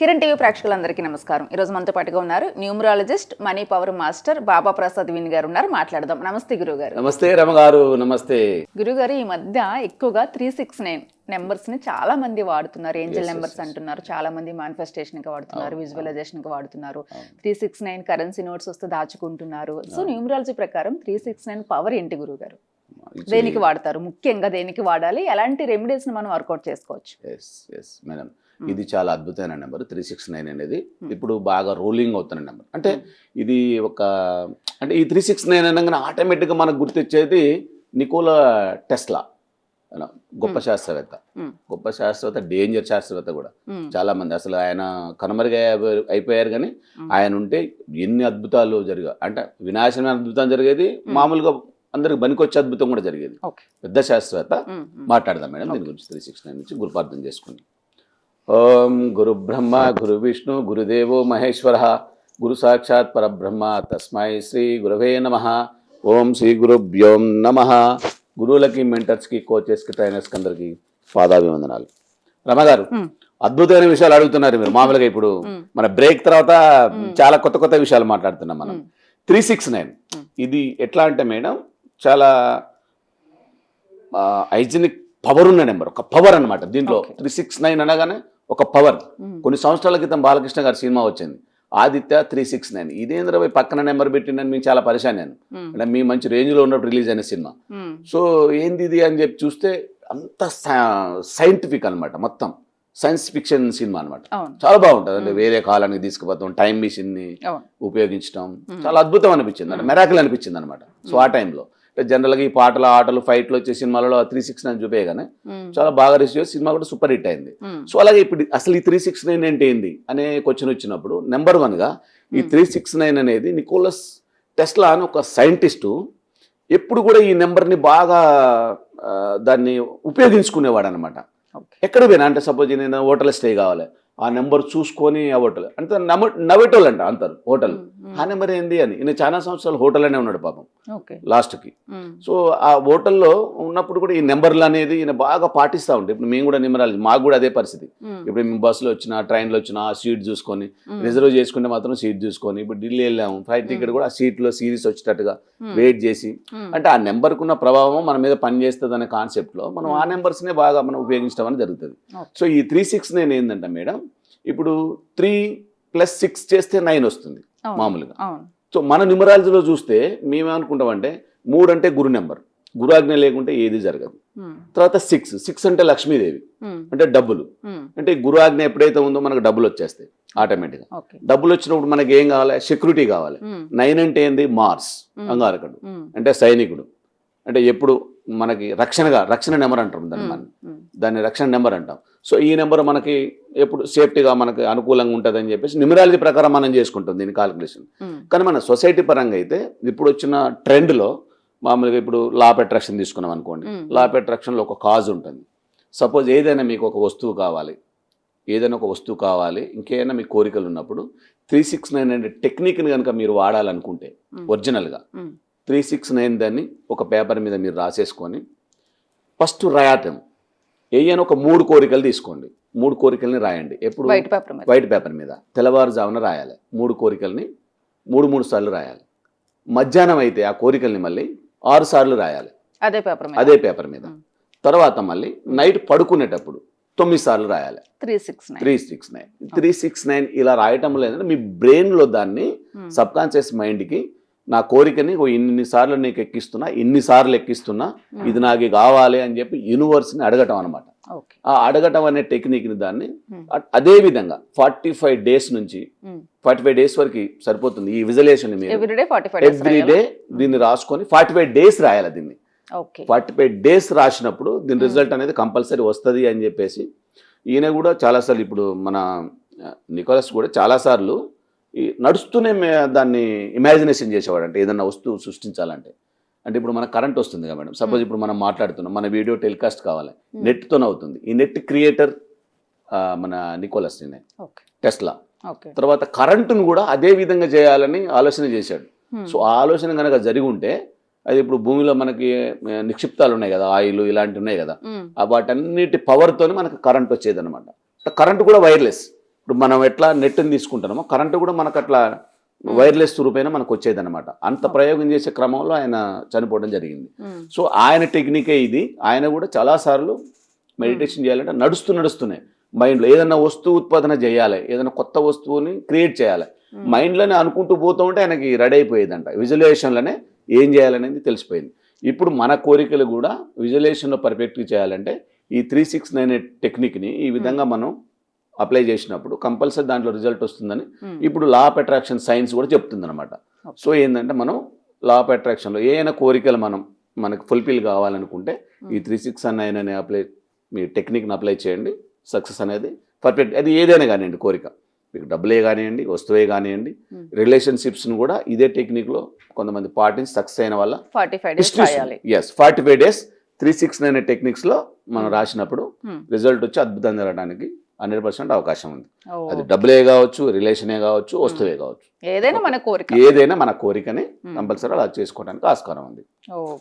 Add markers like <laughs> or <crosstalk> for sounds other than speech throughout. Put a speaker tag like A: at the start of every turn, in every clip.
A: Kiran TV ప్రేక్షకులందరికీ నమస్కారం ఈరోజు మనతో పాటుగా ఉన్నారు numerologist money power master Baba Prasad విన్ గారు ఉన్నారు మాట్లాడదాం నమస్తే గారు
B: నమస్తే రమగారు నమస్తే
A: గురుగారు ఈ మధ్య ఎక్కువగా త్రీ సిక్స్ నైన్ నెంబర్స్ ని చాలా మంది వాడుతున్నారు ఏంజల్ నెంబర్స్ అంటున్నారు చాలా మంది కి వాడుతున్నారు విజువలైజేషన్ కి వాడుతున్నారు three six nine currency notes వస్తే దాచుకుంటున్నారు సో న్యూమరాలజీ ప్రకారం త్రీ సిక్స్ నైన్ పవర్ ఏంటి గారు దేనికి వాడతారు ముఖ్యంగా దేనికి వాడాలి ఎలాంటి రెమెడీస్ మనం వర్కౌట్ చేసుకోవచ్చు
B: ఎస్ ఎస్ మేడం ఇది చాలా అద్భుతమైన నెంబర్ త్రీ సిక్స్ నైన్ అనేది ఇప్పుడు బాగా రూలింగ్ అవుతున్న నెంబర్ అంటే ఇది ఒక అంటే ఈ త్రీ సిక్స్ నైన్ అనగానే ఆటోమేటిక్గా మనకు గుర్తించేది నికోలా టెస్లా గొప్ప శాస్త్రవేత్త గొప్ప శాస్త్రవేత్త డేంజర్ శాస్త్రవేత్త కూడా చాలా మంది అసలు ఆయన కనుమరుగా అయిపోయారు కానీ ఆయన ఉంటే ఎన్ని అద్భుతాలు జరిగా అంటే వినాశమైన అద్భుతం జరిగేది మామూలుగా అందరికి బనికొచ్చే అద్భుతం కూడా జరిగేది పెద్ద శాస్త్రవేత్త మాట్లాడదాం మేడం దీని గురించి త్రీ సిక్స్ నైన్ నుంచి గురుపార్థం చేసుకుని ఓం గురు బ్రహ్మ గురు విష్ణు గురుదేవో మహేశ్వర గురు సాక్షాత్ పరబ్రహ్మ తస్మై శ్రీ గురవే నమ ఓం శ్రీ గురుభ్యోం నమ గురువులకి మెంటర్స్కి కోచెస్కి ట్రైనర్స్కి అందరికి పాదాభివందనాలు రమగారు అద్భుతమైన విషయాలు అడుగుతున్నారు మీరు మామూలుగా ఇప్పుడు మన బ్రేక్ తర్వాత చాలా కొత్త కొత్త విషయాలు మాట్లాడుతున్నాం మనం త్రీ సిక్స్ నైన్ ఇది ఎట్లా అంటే మేడం చాలా హైజీనిక్ పవర్ ఉన్న నెంబర్ ఒక పవర్ అనమాట దీంట్లో త్రీ సిక్స్ నైన్ అనగానే ఒక పవర్ కొన్ని సంవత్సరాల క్రితం బాలకృష్ణ గారి సినిమా వచ్చింది ఆదిత్య త్రీ సిక్స్ నైన్ ఇదేంద్ర పక్కన నెంబర్ పెట్టిన మేము చాలా పరిశాన్ నేను అంటే మీ మంచి రేంజ్ లో ఉన్నప్పుడు రిలీజ్ అయిన సినిమా సో ఏంది ఇది అని చెప్పి చూస్తే అంత సైంటిఫిక్ అనమాట మొత్తం సైన్స్ ఫిక్షన్ సినిమా అనమాట చాలా బాగుంటుంది అంటే వేరే కాలానికి తీసుకుపోతాం టైం మిషన్ని ఉపయోగించడం చాలా అద్భుతం అనిపించింది అంటే మెరాకిల్ అనిపించింది అనమాట సో ఆ టైంలో జనరల్గా ఈ పాటలు ఆటలు ఫైట్లు వచ్చే సినిమాలలో త్రీ సిక్స్ నైన్ చూపే కానీ చాలా బాగా రిసీవ్ సినిమా కూడా సూపర్ హిట్ అయింది సో అలాగే ఇప్పుడు అసలు ఈ త్రీ సిక్స్ నైన్ అంటే ఏంది అనే క్వశ్చన్ వచ్చినప్పుడు నెంబర్ వన్గా ఈ త్రీ సిక్స్ నైన్ అనేది నికోలస్ టెస్లా అని ఒక సైంటిస్టు ఎప్పుడు కూడా ఈ నెంబర్ని బాగా దాన్ని ఉపయోగించుకునేవాడు అనమాట ఎక్కడ పోయినా అంటే సపోజ్ నేను హోటల్ స్టే కావాలి ఆ నెంబర్ చూసుకొని ఆ హోటల్ అంటే నవ నవెటోల్ అంట అంటారు హోటల్ ఆ నెంబర్ ఏంది అని ఈయన చాలా సంవత్సరాలు హోటల్ అనే ఉన్నాడు పాపం లాస్ట్కి సో ఆ హోటల్లో ఉన్నప్పుడు కూడా ఈ నెంబర్లు అనేది ఈయన బాగా పాటిస్తూ ఉంటాయి ఇప్పుడు మేము కూడా నిమరాలి మాకు కూడా అదే పరిస్థితి ఇప్పుడు మేము బస్సులో వచ్చినా ట్రైన్లో వచ్చినా సీట్ చూసుకొని రిజర్వ్ చేసుకుంటే మాత్రం సీట్ చూసుకొని ఇప్పుడు ఢిల్లీ వెళ్ళాము ఫ్లైట్ టికెట్ కూడా ఆ సీట్లో సీరీస్ వచ్చేటట్టుగా వెయిట్ చేసి అంటే ఆ ఉన్న ప్రభావం మన మీద పనిచేస్తుంది అనే కాన్సెప్ట్లో మనం ఆ నెంబర్స్నే బాగా మనం ఉపయోగించడం అని జరుగుతుంది సో ఈ త్రీ సిక్స్ నేను ఏంటంటే మేడం ఇప్పుడు త్రీ ప్లస్ సిక్స్ చేస్తే నైన్ వస్తుంది మామూలుగా సో మన న్యూమరాలజీలో చూస్తే మేమేమనుకుంటామంటే మూడు అంటే గురు నెంబర్ గురాజ్ఞ లేకుంటే ఏది జరగదు తర్వాత సిక్స్ సిక్స్ అంటే లక్ష్మీదేవి అంటే డబ్బులు అంటే గురాజ్ఞ ఎప్పుడైతే ఉందో మనకు డబ్బులు వచ్చేస్తాయి ఆటోమేటిక్గా డబ్బులు వచ్చినప్పుడు మనకి ఏం కావాలి సెక్యూరిటీ కావాలి నైన్ అంటే ఏంది మార్స్ అంగారకుడు అంటే సైనికుడు అంటే ఎప్పుడు మనకి రక్షణగా రక్షణ నెంబర్ అంటాం దాన్ని మనం దాన్ని రక్షణ నెంబర్ అంటాం సో ఈ నెంబర్ మనకి ఎప్పుడు సేఫ్టీగా మనకు అనుకూలంగా ఉంటుందని చెప్పేసి న్యూమరాలజీ ప్రకారం మనం చేసుకుంటాం దీని కాలిక్యులేషన్ కానీ మన సొసైటీ పరంగా అయితే ఇప్పుడు వచ్చిన ట్రెండ్లో మామూలుగా ఇప్పుడు లాప్ అట్రాక్షన్ తీసుకున్నాం అనుకోండి లాప్ అట్రాక్షన్లో ఒక కాజ్ ఉంటుంది సపోజ్ ఏదైనా మీకు ఒక వస్తువు కావాలి ఏదైనా ఒక వస్తువు కావాలి ఇంకేమైనా మీ కోరికలు ఉన్నప్పుడు త్రీ సిక్స్ నైన్ అనే టెక్నిక్ని కనుక మీరు వాడాలనుకుంటే ఒరిజినల్గా త్రీ సిక్స్ నైన్ దాన్ని ఒక పేపర్ మీద మీరు రాసేసుకొని ఫస్ట్ రాయటం అని ఒక మూడు కోరికలు తీసుకోండి మూడు కోరికల్ని రాయండి ఎప్పుడు వైట్ పేపర్ వైట్ పేపర్ మీద తెల్లవారుజామున రాయాలి మూడు కోరికల్ని మూడు మూడు సార్లు రాయాలి మధ్యాహ్నం అయితే ఆ కోరికల్ని మళ్ళీ ఆరు సార్లు రాయాలి అదే పేపర్ అదే పేపర్ మీద hmm. తర్వాత మళ్ళీ నైట్ పడుకునేటప్పుడు తొమ్మిది సార్లు రాయాలి three six three six nine three six nine ఇలా రాయటం లేదంటే మీ బ్రెయిన్లో దాన్ని hmm. సబ్ కాన్షియస్ కి నా కోరికని ఇన్ని సార్లు నీకు ఎక్కిస్తున్నా ఇన్ని సార్లు ఎక్కిస్తున్నా hmm. ఇది నాకు కావాలి అని చెప్పి యూనివర్స్ని అడగటం అనమాట ఆ అడగటం అనే ని దాన్ని అదే విధంగా ఫార్టీ ఫైవ్ డేస్ నుంచి ఫార్టీ ఫైవ్ డేస్ వరకు సరిపోతుంది ఈ విజలేషన్ ఎవ్రీ డే దీన్ని రాసుకొని ఫార్టీ ఫైవ్ డేస్ రాయాలి దీన్ని ఫార్టీ ఫైవ్ డేస్ రాసినప్పుడు దీని రిజల్ట్ అనేది కంపల్సరీ వస్తుంది అని చెప్పేసి ఈయన కూడా చాలాసార్లు ఇప్పుడు మన నికోలస్ కూడా చాలాసార్లు నడుస్తూనే దాన్ని ఇమాజినేషన్ చేసేవాడు అంటే ఏదన్నా వస్తువు సృష్టించాలంటే అంటే ఇప్పుడు మన కరెంట్ వస్తుంది కదా మేడం సపోజ్ hmm. ఇప్పుడు మనం మాట్లాడుతున్నాం మన వీడియో టెలికాస్ట్ కావాలి hmm. నెట్తోనే అవుతుంది ఈ నెట్ క్రియేటర్ మన నికోలస్ టెస్లా తర్వాత కరెంటును కూడా అదే విధంగా చేయాలని ఆలోచన చేశాడు hmm. సో ఆ ఆలోచన కనుక జరిగి ఉంటే అది ఇప్పుడు భూమిలో మనకి నిక్షిప్తాలు ఉన్నాయి కదా ఆయిల్ ఇలాంటివి ఉన్నాయి కదా వాటన్నిటి పవర్తోనే మనకు కరెంట్ వచ్చేది అనమాట కరెంట్ కూడా వైర్లెస్ ఇప్పుడు మనం ఎట్లా నెట్ని తీసుకుంటున్నామో కరెంటు కూడా మనకు అట్లా వైర్లెస్ రూపైన మనకు వచ్చేది అనమాట అంత ప్రయోగం చేసే క్రమంలో ఆయన చనిపోవడం జరిగింది సో ఆయన టెక్నికే ఇది ఆయన కూడా చాలాసార్లు మెడిటేషన్ చేయాలంటే నడుస్తూ నడుస్తూనే మైండ్లో ఏదైనా వస్తువు ఉత్పాదన చేయాలి ఏదైనా కొత్త వస్తువుని క్రియేట్ చేయాలి మైండ్లోనే అనుకుంటూ పోతూ ఉంటే ఆయనకి రెడీ అయిపోయేదంట విజులేషన్లోనే ఏం చేయాలనేది తెలిసిపోయింది ఇప్పుడు మన కోరికలు కూడా విజులేషన్లో పర్ఫెక్ట్గా చేయాలంటే ఈ త్రీ సిక్స్ నైన్ టెక్నిక్ని ఈ విధంగా మనం అప్లై చేసినప్పుడు కంపల్సరీ దాంట్లో రిజల్ట్ వస్తుందని hmm. ఇప్పుడు లా ఆఫ్ అట్రాక్షన్ సైన్స్ కూడా చెప్తుంది అనమాట సో ఏంటంటే మనం లా ఆఫ్ అట్రాక్షన్లో ఏమైనా కోరికలు మనం మనకు ఫుల్ఫిల్ కావాలనుకుంటే ఈ త్రీ సిక్స్ నైన్ అనే అప్లై మీ టెక్నిక్ని అప్లై చేయండి సక్సెస్ అనేది పర్ఫెక్ట్ అది ఏదైనా కానివ్వండి కోరిక మీకు డబ్బులే కానివ్వండి వస్తువే కానివ్వండి రిలేషన్షిప్స్ను hmm. కూడా ఇదే టెక్నిక్లో కొంతమంది పాటించి సక్సెస్ అయిన వల్ల yes forty five days three six nine టెక్నిక్స్లో మనం hmm. రాసినప్పుడు రిజల్ట్ వచ్చి అద్భుతం జరగడానికి హండ్రెడ్ పర్సెంట్ అవకాశం ఉంది అది డబ్బులే కావచ్చు రిలేషనే కావచ్చు వస్తువే కావచ్చు ఏదైనా మన కోరిక ఏదైనా మన కోరికని కంపల్సరీ అలా చేసుకోవడానికి ఆస్కారం ఉంది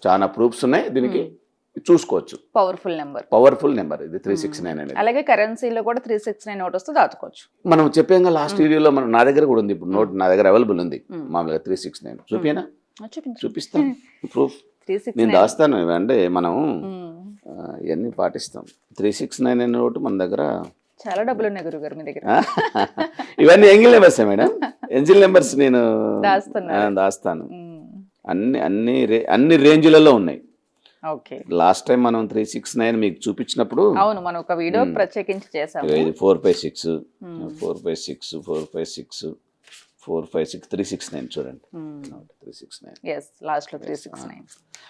B: చాలా ప్రూఫ్స్ ఉన్నాయి దీనికి చూసుకోవచ్చు పవర్ఫుల్ నెంబర్ పవర్ఫుల్ నెంబర్ ఇది త్రీ సిక్స్ నైన్ అనేది అలాగే
A: కరెన్సీలో కూడా త్రీ సిక్స్ నైన్ నోట్ వస్తే దాచుకోవచ్చు
B: మనం చెప్పాం లాస్ట్ వీడియోలో మనం నా దగ్గర కూడా ఉంది ఇప్పుడు నోట్ నా దగ్గర అవైలబుల్ ఉంది మామూలుగా త్రీ సిక్స్ నైన్ చూపినా చూపిస్తాం ప్రూఫ్ <laughs> నేను దాస్తాను అంటే మనం ఇవన్నీ పాటిస్తాం త్రీ సిక్స్ నైన్ అనే నోటు మన దగ్గర చాలా డబ్బులు ఉన్నాయి గురుగారు మీ దగ్గర <laughs> ఇవన్నీ ఎంగిల్ నెంబర్స్ మేడం ఎంజిల్ నెంబర్స్ నేను దాస్తాను అన్ని అన్ని అన్ని రేంజ్లలో ఉన్నాయి ఓకే లాస్ట్ టైం మనం త్రీ సిక్స్ నైన్ మీకు చూపించినప్పుడు
A: అవును మనం ఒక వీడియో ప్రత్యేకించి చేసాము
B: four five six four five six four five six four five six three six nine చూడండి త్రీ సిక్స్ నైన్ లాస్ట్లో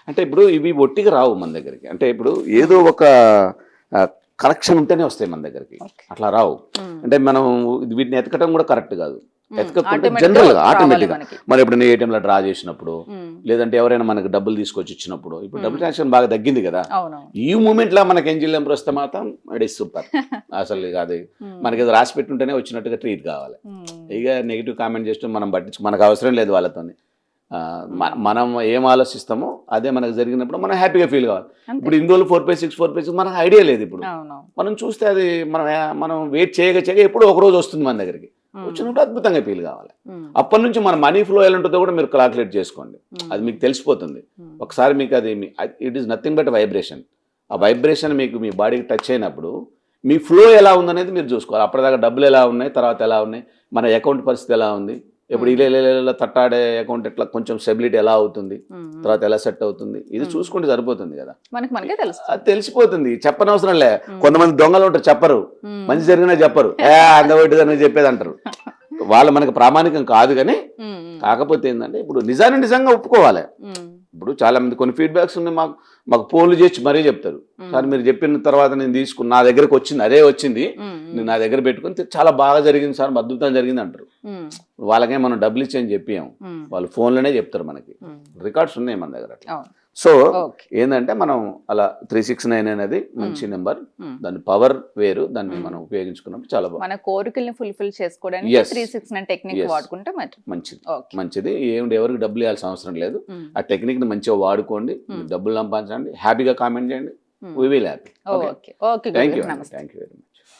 B: అంటే ఇప్పుడు ఇవి ఒట్టిగా రావు మన దగ్గరికి అంటే ఇప్పుడు ఏదో ఒక కరెక్షన్ ఉంటేనే వస్తాయి మన దగ్గరికి అట్లా రావు అంటే మనం వీటిని ఎతకటం కూడా కరెక్ట్ కాదు ఎతకకుంటే జనరల్ గా ఆటోమేటిక్ మనం ఎప్పుడైనా ఏటీఎంలో డ్రా చేసినప్పుడు లేదంటే ఎవరైనా మనకు డబ్బులు తీసుకొచ్చి ఇచ్చినప్పుడు ఇప్పుడు డబ్బులు ట్రాన్సాక్షన్ బాగా తగ్గింది కదా ఈ మూమెంట్ లా మనకి ఎంజిల్లంపులు వస్తే మాత్రం ఇట్ ఈస్ సూపర్ అసలు కాదు మనకి రాసి పెట్టుంటేనే వచ్చినట్టుగా ట్రీట్ కావాలి ఇక నెగిటివ్ కామెంట్ చేస్తూ మనం పట్టించు మనకు అవసరం లేదు వాళ్ళతో మనం ఏం ఆలోచిస్తామో అదే మనకు జరిగినప్పుడు మనం హ్యాపీగా ఫీల్ కావాలి ఇప్పుడు ఇందులో ఫోర్ పై సిక్స్ ఫోర్ పై మనకు ఐడియా లేదు ఇప్పుడు మనం చూస్తే అది మనం మనం వెయిట్ చేయక చేయక ఎప్పుడు ఒక రోజు వస్తుంది మన దగ్గరికి వచ్చినప్పుడు అద్భుతంగా ఫీల్ కావాలి అప్పటి నుంచి మన మనీ ఫ్లో ఎలా ఉంటుందో కూడా మీరు క్యాల్కులేట్ చేసుకోండి అది మీకు తెలిసిపోతుంది ఒకసారి మీకు అది it is nothing but vibration ఆ వైబ్రేషన్ మీకు మీ బాడీకి టచ్ అయినప్పుడు మీ ఫ్లో ఎలా ఉందనేది మీరు చూసుకోవాలి అప్పటిదాకా డబ్బులు ఎలా ఉన్నాయి తర్వాత ఎలా ఉన్నాయి మన అకౌంట్ పరిస్థితి ఎలా ఉంది ఇప్పుడు ఇలా hmm. ఇల్లు తట్టాడే అకౌంట్ ఎట్లా కొంచెం స్టెబిలిటీ ఎలా అవుతుంది hmm. తర్వాత ఎలా సెట్ అవుతుంది ఇది hmm. చూసుకుంటే సరిపోతుంది కదా మనకి మనకే తెలుసు తెలిసిపోతుంది చెప్పనవసరం లే కొంతమంది దొంగలు ఉంటారు చెప్పరు మంచి జరిగినా చెప్పరు ఏ అని చెప్పేది అంటారు <laughs> వాళ్ళు మనకు ప్రామాణికం కాదు కానీ కాకపోతే ఏంటంటే ఇప్పుడు నిజాన్ని నిజంగా ఒప్పుకోవాలి ఇప్పుడు చాలా మంది కొన్ని ఫీడ్బ్యాక్స్ ఉన్నాయి మాకు మాకు ఫోన్లు చేసి మరీ చెప్తారు సార్ మీరు చెప్పిన తర్వాత నేను తీసుకుని నా దగ్గరకు వచ్చింది అదే వచ్చింది నేను నా దగ్గర పెట్టుకుని చాలా బాగా జరిగింది సార్ అద్భుతం జరిగింది అంటారు వాళ్ళకే మనం డబ్బులు ఇచ్చి అని చెప్పాము వాళ్ళు ఫోన్లోనే చెప్తారు మనకి రికార్డ్స్ ఉన్నాయి మన దగ్గర అట్లా సో ఏంటంటే మనం అలా త్రీ సిక్స్ నైన్ అనేది మంచి నెంబర్ దాని పవర్ వేరు దాన్ని మనం ఉపయోగించుకున్నప్పుడు చాలా బాగుంది మన
A: కోరికల్ని ఫుల్ఫిల్ చేసుకోవడానికి త్రీ సిక్స్ నైన్ టెక్నిక్ వాడుకుంటే
B: మంచిది మంచిది ఏమిటి ఎవరికి డబ్బులు ఇవ్వాల్సిన అవసరం లేదు ఆ టెక్నిక్ ని మంచిగా వాడుకోండి డబ్బులు సంపాదించండి హ్యాపీగా కామెంట్ చేయండి we will happy thank you thank you very much